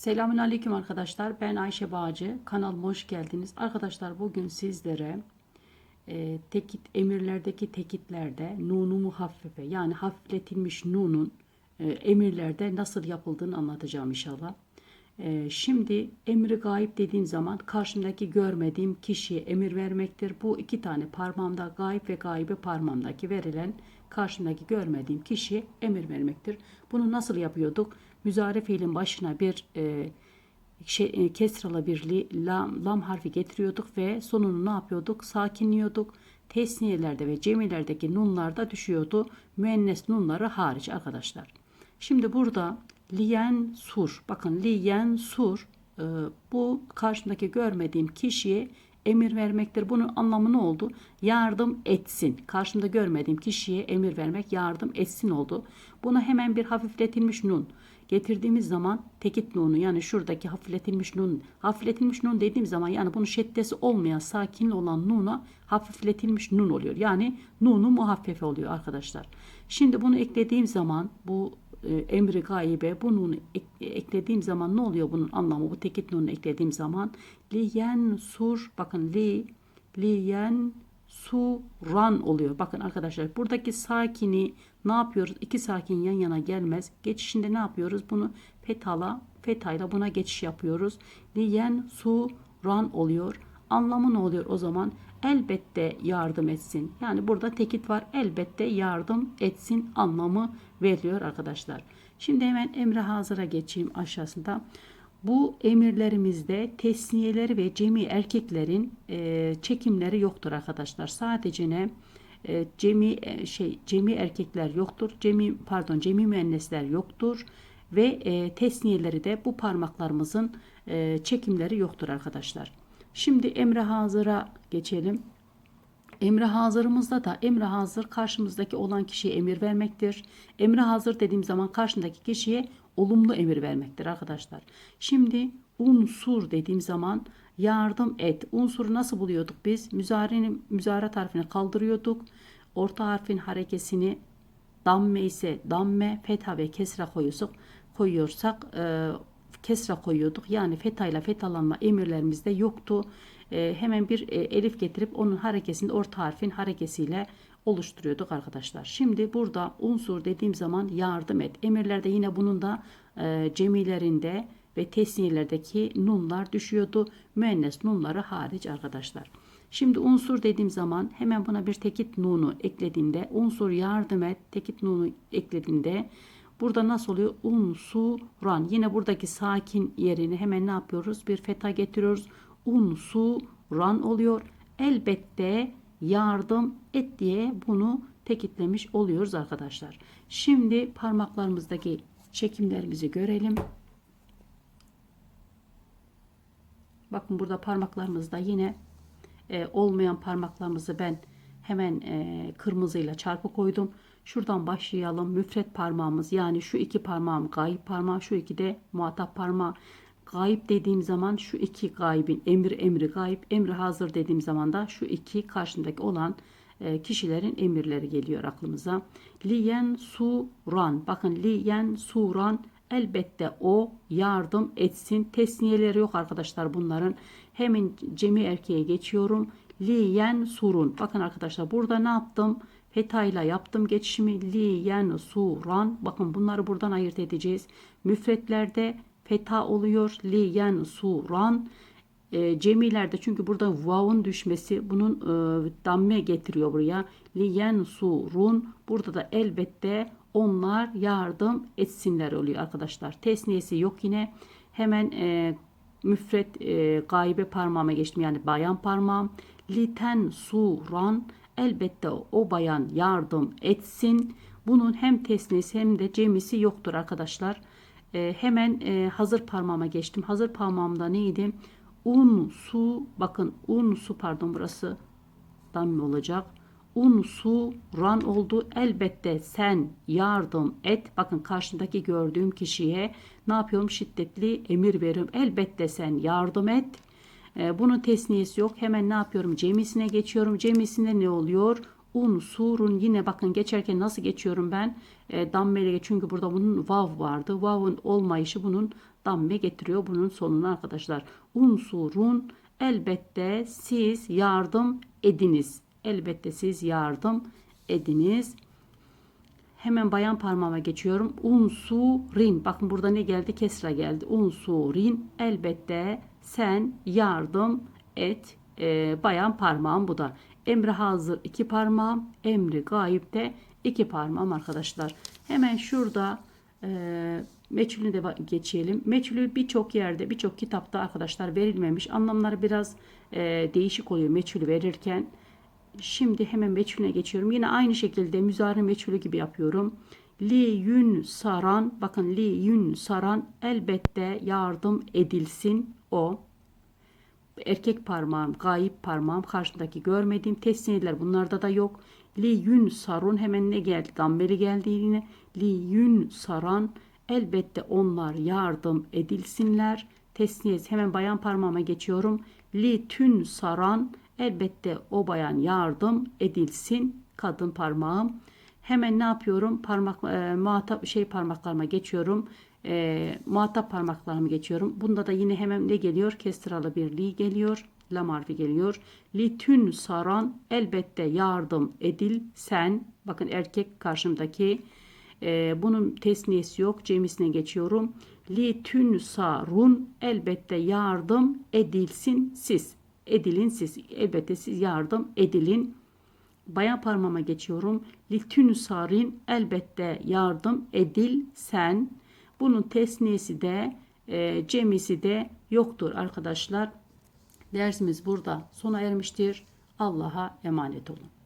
Selamün Aleyküm arkadaşlar. Ben Ayşe Bağcı. Kanalıma hoş geldiniz. Arkadaşlar bugün sizlere e, tekit emirlerdeki tekitlerde nunu muhaffefe yani hafifletilmiş nunun e, emirlerde nasıl yapıldığını anlatacağım inşallah. E, şimdi emri gayip dediğim zaman karşımdaki görmediğim kişiye emir vermektir. Bu iki tane parmağımda gayip ve gaybe parmağımdaki verilen karşımdaki görmediğim kişiye emir vermektir. Bunu nasıl yapıyorduk? Müzare fiilin başına bir e, şey, e, kesralı bir lam, lam harfi getiriyorduk ve sonunu ne yapıyorduk? Sakinliyorduk. Tesniyelerde ve cemilerdeki nunlarda düşüyordu. Müennes nunları hariç arkadaşlar. Şimdi burada liyen sur. Bakın liyen sur e, bu karşımdaki görmediğim kişiye emir vermektir. Bunun anlamı ne oldu? Yardım etsin. Karşımda görmediğim kişiye emir vermek yardım etsin oldu. Buna hemen bir hafifletilmiş nun getirdiğimiz zaman tekit nunu yani şuradaki hafifletilmiş nun hafifletilmiş nun dediğim zaman yani bunun şeddesi olmayan sakinli olan nuna hafifletilmiş nun oluyor. Yani nunu muhaffefe oluyor arkadaşlar. Şimdi bunu eklediğim zaman bu e, emri gaybe bu nunu ek, eklediğim zaman ne oluyor bunun anlamı bu tekit nunu eklediğim zaman liyen sur bakın li liyen suran oluyor. Bakın arkadaşlar buradaki sakini ne yapıyoruz? İki sakin yan yana gelmez. Geçişinde ne yapıyoruz? Bunu fetala, fetayla buna geçiş yapıyoruz. Liyen suran oluyor. Anlamı ne oluyor o zaman? Elbette yardım etsin. Yani burada tekit var. Elbette yardım etsin anlamı veriliyor arkadaşlar. Şimdi hemen emre hazıra geçeyim aşağısında. Bu emirlerimizde tesniyeleri ve cemi erkeklerin e, çekimleri yoktur arkadaşlar. Sadece ne e, cemi e, şey cemi erkekler yoktur. Cemi pardon cemi müennesler yoktur ve e, tesniyeleri de bu parmaklarımızın e, çekimleri yoktur arkadaşlar. Şimdi emre hazıra geçelim. Emre hazırımızda da emre hazır karşımızdaki olan kişiye emir vermektir. Emre hazır dediğim zaman karşındaki kişiye olumlu emir vermektir arkadaşlar. Şimdi unsur dediğim zaman yardım et. Unsuru nasıl buluyorduk biz? Müzarenin müzaret harfini kaldırıyorduk. Orta harfin harekesini damme ise damme, fetha ve kesra koyuyorsak, koyuyorsak e, kesra koyuyorduk. Yani fetha ile fethalanma emirlerimizde yoktu. E, hemen bir e, elif getirip onun harekesini orta harfin harekesiyle oluşturuyorduk arkadaşlar. Şimdi burada unsur dediğim zaman yardım et. Emirlerde yine bunun da e, cemilerinde ve tesniyelerdeki nunlar düşüyordu. Müennes nunları hariç arkadaşlar. Şimdi unsur dediğim zaman hemen buna bir tekit nunu eklediğimde unsur yardım et tekit nunu eklediğimde burada nasıl oluyor? Unsuran. Yine buradaki sakin yerini hemen ne yapıyoruz? Bir feta getiriyoruz. Unsuran oluyor. Elbette yardım et diye bunu tekitlemiş oluyoruz arkadaşlar. Şimdi parmaklarımızdaki çekimlerimizi görelim. Bakın burada parmaklarımızda yine e, olmayan parmaklarımızı ben hemen e, kırmızıyla çarpı koydum. Şuradan başlayalım. Müfret parmağımız yani şu iki parmağım gayip parmağı şu iki de muhatap parmağı. Gayip dediğim zaman şu iki gaybin emir emri gayip emri hazır dediğim zaman da şu iki karşımdaki olan e, kişilerin emirleri geliyor aklımıza. Liyen suran bakın liyen suran elbette o yardım etsin. Tesniyeleri yok arkadaşlar bunların. Hemen cemi erkeğe geçiyorum. Liyen surun. Bakın arkadaşlar burada ne yaptım? Fetayla yaptım geçişimi. Liyen suran. Bakın bunları buradan ayırt edeceğiz. Müfretlerde feta oluyor. Liyen suran. E, cemilerde çünkü burada vav'un düşmesi bunun e, damme getiriyor buraya. Liyen surun. Burada da elbette onlar yardım etsinler oluyor arkadaşlar. Tesniyesi yok yine. Hemen e, müfret e, gaybe parmağıma geçtim yani bayan parmağım. Liten suran elbette o bayan yardım etsin. Bunun hem tesniyesi hem de cemisi yoktur arkadaşlar. E, hemen e, hazır parmağıma geçtim. Hazır parmağımda neydi? Un, su, bakın un, su pardon burası damme olacak un, su, ran oldu. Elbette sen yardım et. Bakın karşındaki gördüğüm kişiye ne yapıyorum? Şiddetli emir veriyorum. Elbette sen yardım et. Ee, bunun tesniyesi yok. Hemen ne yapıyorum? Cemisine geçiyorum. Cemisinde ne oluyor? Un, surun yine bakın geçerken nasıl geçiyorum ben? E, dammeli çünkü burada bunun vav vardı. Vav'ın olmayışı bunun damme getiriyor bunun sonuna arkadaşlar. Unsurun elbette siz yardım ediniz. Elbette siz yardım ediniz. Hemen bayan parmağıma geçiyorum. Unsurin. Bakın burada ne geldi? Kesra geldi. Unsurin. Elbette sen yardım et. Ee, bayan parmağım bu da. Emri hazır iki parmağım. Emri gayipte iki parmağım arkadaşlar. Hemen şurada e, meçhulünü de geçelim. Meçhulü birçok yerde birçok kitapta arkadaşlar verilmemiş. Anlamları biraz e, değişik oluyor meçhulü verirken. Şimdi hemen meçhulüne geçiyorum. Yine aynı şekilde müzari meçhulü gibi yapıyorum. Li yün saran, bakın li yün saran elbette yardım edilsin o. Erkek parmağım, gayip parmağım, karşımdaki görmediğim tesniyeler bunlarda da yok. Li yün sarun hemen ne geldi? Dammeli geldi yine. Li yün saran elbette onlar yardım edilsinler. Tesniyesi hemen bayan parmağıma geçiyorum. Li tün saran elbette o bayan yardım edilsin. Kadın parmağım. Hemen ne yapıyorum? Parmak e, muhatap şey parmaklarıma geçiyorum. E, muhatap parmaklarımı geçiyorum. Bunda da yine hemen ne geliyor? Kestiralı bir li geliyor. Lam geliyor. Li tün saran elbette yardım edil sen. Bakın erkek karşımdaki. E, bunun tesniyesi yok. Cemisine geçiyorum. Li tün sarun elbette yardım edilsin siz. Edilin siz. Elbette siz yardım edilin. Bayan parmağıma geçiyorum. Litün sarin elbette yardım edil sen. Bunun tesniyesi de e, cemisi de yoktur arkadaşlar. Dersimiz burada sona ermiştir. Allah'a emanet olun.